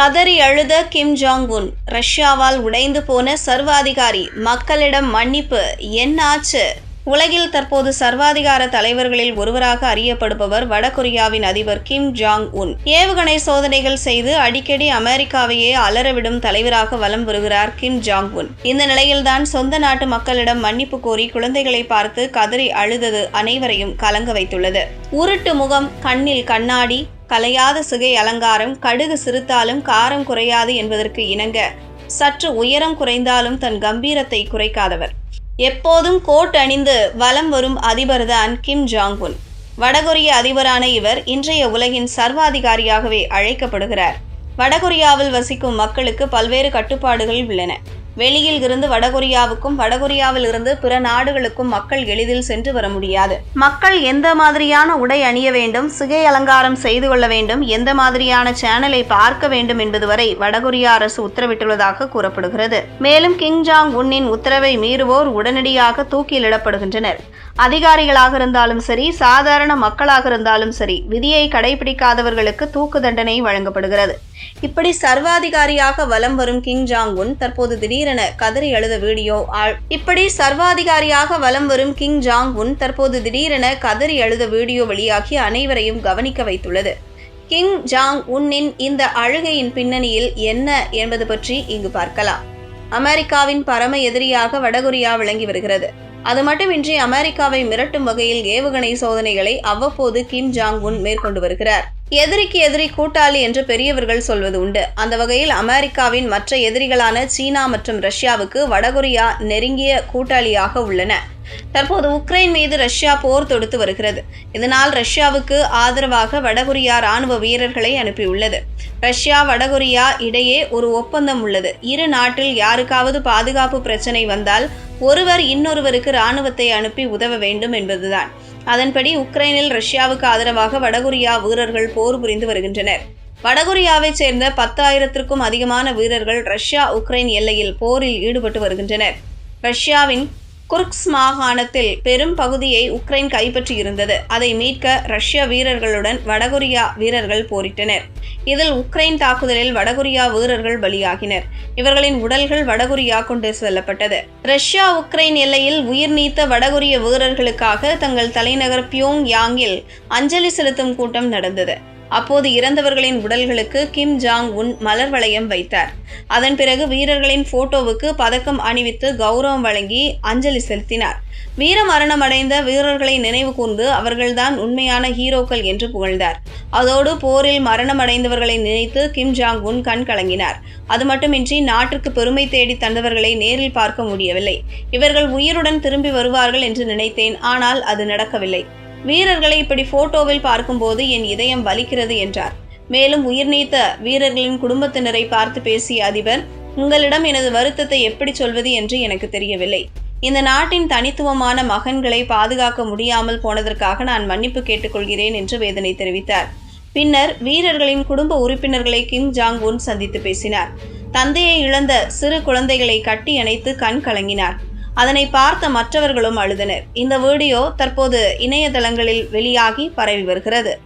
கதறி அழுத Kim Jong Un ரஷ்யாவால் உடைந்து போன சர்வாதிகாரி. மக்களிடம் மன்னிப்பு. என்ன ஆச்சு? உலகில் தற்போது சர்வாதிகார தலைவர்களில் ஒருவராக அறியப்படுபவர் வடகொரியாவின் அதிபர் கிம் ஜாங் உன் ஏவுகணை சோதனைகள் செய்து அடிக்கடி அமெரிக்காவையே அலறவிடும் தலைவராக வலம் வருகிறார் கிம் ஜாங் உன் இந்த நிலையில்தான் சொந்த நாட்டு மக்களிடம் மன்னிப்பு கோரி குழந்தைகளை பார்த்து கதறி அழுதது அனைவரையும் கலங்க வைத்துள்ளது. உருட்டு முகம் கண்ணில் கண்ணாடி கலையாத சிகை அலங்காரம் கடுகு சிறுத்தாலும் காரம் குறையாது என்பதற்கு இணங்க சற்று உயரம் குறைந்தாலும் தன் கம்பீரத்தை குறைக்காதவர். எப்போதும் கோட் அணிந்து வலம் வரும் அதிபர்தான் கிம் ஜாங் உன் வடகொரிய அதிபரான இவர் இன்றைய உலகின் சர்வாதிகாரியாகவே அழைக்கப்படுகிறார். வடகொரியாவில் வசிக்கும் மக்களுக்கு பல்வேறு கட்டுப்பாடுகள் உள்ளன. வெளியில் இருந்து வடகொரியாவுக்கும் வடகொரியாவில் இருந்து பிற நாடுகளுக்கும் மக்கள் எளிதில் சென்று வர முடியாது. மக்கள் எந்த மாதிரியான உடை அணிய வேண்டும் சிகை அலங்காரம் செய்து கொள்ள வேண்டும் எந்த மாதிரியான சேனலை பார்க்க வேண்டும் என்பது வரை வடகொரியா அரசு உத்தரவிட்டுள்ளதாக கூறப்படுகிறது. மேலும் கிங் ஜாங் உன்னின் உத்தரவை மீறுவோர் உடனடியாக தூக்கிலிடப்படுகின்றனர். அதிகாரிகளாக இருந்தாலும் சரி சாதாரண மக்களாக இருந்தாலும் சரி விதியை கடைபிடிக்காதவர்களுக்கு தூக்கு தண்டனை வழங்கப்படுகிறது. இப்படி சர்வாதிகாரியாக வலம் வரும் கிங் ஜாங் உன் தற்போது திடீரென திடீரென கதறி எழுத வீடியோ ஆள். இப்படி சர்வாதிகாரியாக வலம் வரும் கிங் ஜாங் உன் தற்போது திடீரென கதறி எழுத வீடியோ வெளியாகி அனைவரையும் கவனிக்க வைத்துள்ளது. கிங் ஜாங் உன்னின் இந்த அழுகையின் பின்னணியில் என்ன என்பது பற்றி இங்கு பார்க்கலாம். அமெரிக்காவின் பரம எதிரியாக வடகொரியா விளங்கி வருகிறது. அது மட்டுமின்றி அமெரிக்காவை மிரட்டும் வகையில் ஏவுகணை சோதனைகளை அவ்வப்போது கிம் ஜாங் உன் மேற்கொண்டு வருகிறார். எதிரிக்கு எதிரி கூட்டாளி என்று பெரியவர்கள் சொல்வது உண்டு. அந்த வகையில் அமெரிக்காவின் மற்ற எதிரிகளான சீனா மற்றும் ரஷ்யாவுக்கு வடகொரியா நெருங்கிய கூட்டாளியாக உள்ளன. தற்போது உக்ரைன் மீது ரஷ்யா போர் தொடுத்து வருகிறது. இதனால் ரஷ்யாவுக்கு ஆதரவாக வடகொரியா ராணுவ வீரர்களை அனுப்பியுள்ளது. ரஷ்யா வடகொரியா இடையே ஒரு ஒப்பந்தம் உள்ளது. இரு நாட்டில் யாருக்காவது பாதுகாப்பு பிரச்சனை வந்தால் ஒருவர் இன்னொருவருக்கு ராணுவத்தை அனுப்பி உதவ வேண்டும் என்பதுதான். அதன்படி உக்ரைனில் ரஷ்யாவுக்கு ஆதரவாக வடகொரியா வீரர்கள் போர் புரிந்து வருகின்றனர். வடகொரியாவைச் சேர்ந்த பத்தாயிரத்திற்கும் அதிகமான வீரர்கள் ரஷ்யா உக்ரைன் எல்லையில் போரில் ஈடுபட்டு வருகின்றனர். ரஷ்யாவின் குர்க்ஸ் மாகாணத்தில் பெரும் பகுதியை உக்ரைன் கைப்பற்றியிருந்தது. அதை மீட்க ரஷ்ய வீரர்களுடன் வடகொரியா வீரர்கள் போரிட்டனர். இதில் உக்ரைன் தாக்குதலில் வடகொரியா வீரர்கள் பலியாகினர். இவர்களின் உடல்கள் வடகொரியா கொண்டு செல்லப்பட்டது. ரஷ்யா உக்ரைன் எல்லையில் உயிர் நீத்த வடகொரிய வீரர்களுக்காக தங்கள் தலைநகர் பியோங் யாங்கில் அஞ்சலி செலுத்தும் கூட்டம் நடந்தது. அப்போது இறந்தவர்களின் உடல்களுக்கு கிம் ஜாங் உன் மலர் வளையம் வைத்தார். அதன் பிறகு வீரர்களின் போட்டோவுக்கு பதக்கம் அணிவித்து கௌரவம் வழங்கி அஞ்சலி செலுத்தினார். வீர மரணமடைந்த வீரர்களை நினைவு கூர்ந்து அவர்கள்தான் உண்மையான ஹீரோக்கள் என்று புகழ்ந்தார். அதோடு போரில் மரணமடைந்தவர்களை நினைத்து கிம் ஜாங் உன் கண் கலங்கினார். அது மட்டுமின்றி நாட்டிற்கு பெருமை தேடி தந்தவர்களை நேரில் பார்க்க முடியவில்லை. இவர்கள் உயிருடன் திரும்பி வருவார்கள் என்று நினைத்தேன். ஆனால் அது நடக்கவில்லை. வீரர்களை இப்படி போட்டோவில் பார்க்கும்போது என் இதயம் வலிக்கிறது என்றார். மேலும் உயிர் நீத்த வீரர்களின் குடும்பத்தினரை பார்த்து பேசிய அதிபர் உங்களிடம் எனது வருத்தத்தை எப்படி சொல்வது என்று எனக்கு தெரியவில்லை. இந்த நாட்டின் தனித்துவமான மகன்களை பாதுகாக்க முடியாமல் போனதற்காக நான் மன்னிப்பு கேட்டுக்கொள்கிறேன் என்று வேதனை தெரிவித்தார். பின்னர் வீரர்களின் குடும்ப உறுப்பினர்களை கிம் ஜாங் உன் சந்தித்து பேசினார். தந்தையை இழந்த சிறு குழந்தைகளை கட்டி அணைத்து கண் கலங்கினார். அதனை பார்த்த மற்றவர்களும் அழுதனர். இந்த வீடியோ தற்போது இணையதளங்களில் வெளியாகி பரவி வருகிறது.